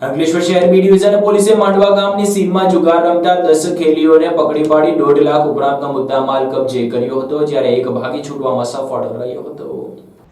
અંકલેશ્વર શહેર B division પોલીસે માંડવા ગામની સીમમાં જુગાર રમતા દસ ખેલીઓને પકડી પાડી દોઢ લાખ ઉપરાંતનો મુદ્દામાલ કબજે કર્યો હતો, જ્યારે એક ભાગી છૂટવામાં સફળ રહ્યો હતો.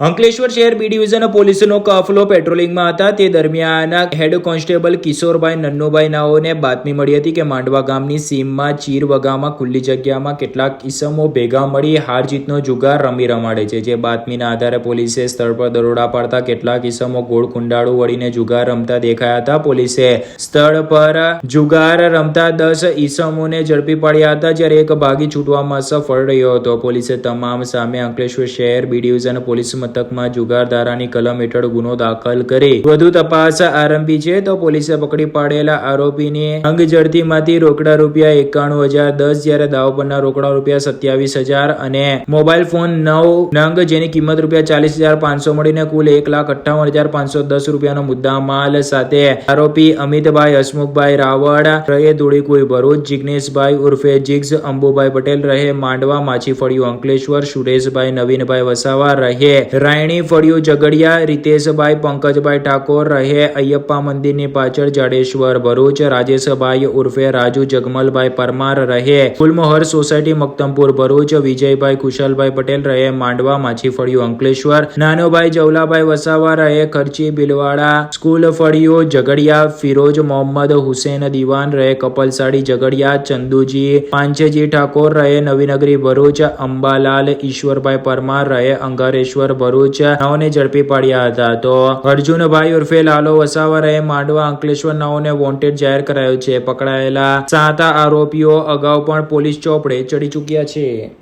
અંકલેશ્વર શહેર બી ડિવિઝન પોલીસનો કાફલો પેટ્રોલિંગમાં હતા. તે દરમિયાન હેડ કોન્સ્ટેબલ કિશોરભાઈ નન્નુભાઈ નાઓને બાતમી મળી હતી કે માંડવા ગામની સીમમાં ચીરવગામાં ખુલ્લી જગ્યામાં કેટલાક ઇસમો ભેગા મળી હાર જીતનો જુગાર રમી રમાડે છે. જે બાતમીના આધારે પોલીસે સ્થળ પર દરોડા પાડતા કેટલાક ઇસમો ગોળ કુંડાળું વળીને જુગાર રમતા દેખાયા હતા. પોલીસે સ્થળ પર જુગાર રમતા દસ ઇસમોને ઝડપી પાડ્યા હતા. જ્યારે એક ભાગી છૂટવામાં સફળ રહ્યો હતો. પોલીસે તમામ સામે અંકલેશ્વર શહેર બી ડિવિઝન પોલીસ મથકમાં જુગાર ધારાની કલમ હેઠળ ગુનો દાખલ કરી. વધુ તપાસ આરંભી છે તો પોલીસે પકડી પાડેલા આરોપીની અંગ ઝડતીમાંથી રોકડા રૂપિયા એકાણું હજાર દસ જ્યારે દાવ પરના રોકડા રૂપિયા સત્યાવીસ હજાર અને મોબાઈલ ફોન નવ નંગ જેની કિંમત રૂપિયા ચાલીસ હજાર પાંચસો મળીને કુલ એક લાખ અઠ્ઠાવન હજાર પાંચસો દસ રૂપિયાનો મુદ્દા માલ સાથે આરોપી અમિતભાઈ, હસમુખભાઈ રાવળ રહે ધૂળીકુઈ ભરૂચ, જિગ્નેશભાઈ ઉર્ફે જિગ્સ, અંબુભાઈ પટેલ રહે માંડવા માછી ફળિયું અંકલેશ્વર, સુરેશભાઈ, નવીનભાઈ વસાવા રહે રાયણી ફળિયું ઝઘડિયા, રીતેશભાઈ, પંકજભાઈ ઠાકોર, રહે અયપ્પા મંદિરની પાછળ જાડેશ્વર ભરૂચ, રાજેશભાઈ ઉર્ફે રાજુ, જગમલભાઈ પરમાર, રહે ફુલમોહર સોસાયટી, મક્તમપુર ભરૂચ, વિજયભાઈ કુશલભાઈ પટેલ, રહે માંડવા, માછી ફળિયું અંકલેશ્વર, નાનોભાઈ જવલાભાઈ વસાવા, રહે ખર્ચી બિલવાડા, સ્કૂલ ફળિયું ઝઘડિયા, ફિરોજ મોહમ્મદ હુસેન દિવાન, રહે કપલસાડી ઝઘડિયા, ચંદુજી પાંચેજી ઠાકોર, રહે નવીનગરી ભરૂચ, અંબાલાલ ઈશ્વરભાઈ પરમાર, રહે અંગારેશ્વર ભરૂચ નાઓને ઝડપી પાડ્યા હતા. તો અર્જુનભાઈ ઉર્ફે લાલો વસાવા માંડવા અંકલેશ્વર નાઓને વોન્ટેડ જાહેર કરાયો છે. પકડાયેલા સાત આરોપીઓ અગાઉ પણ પોલીસ ચોપડે ચડી ચૂક્યા છે.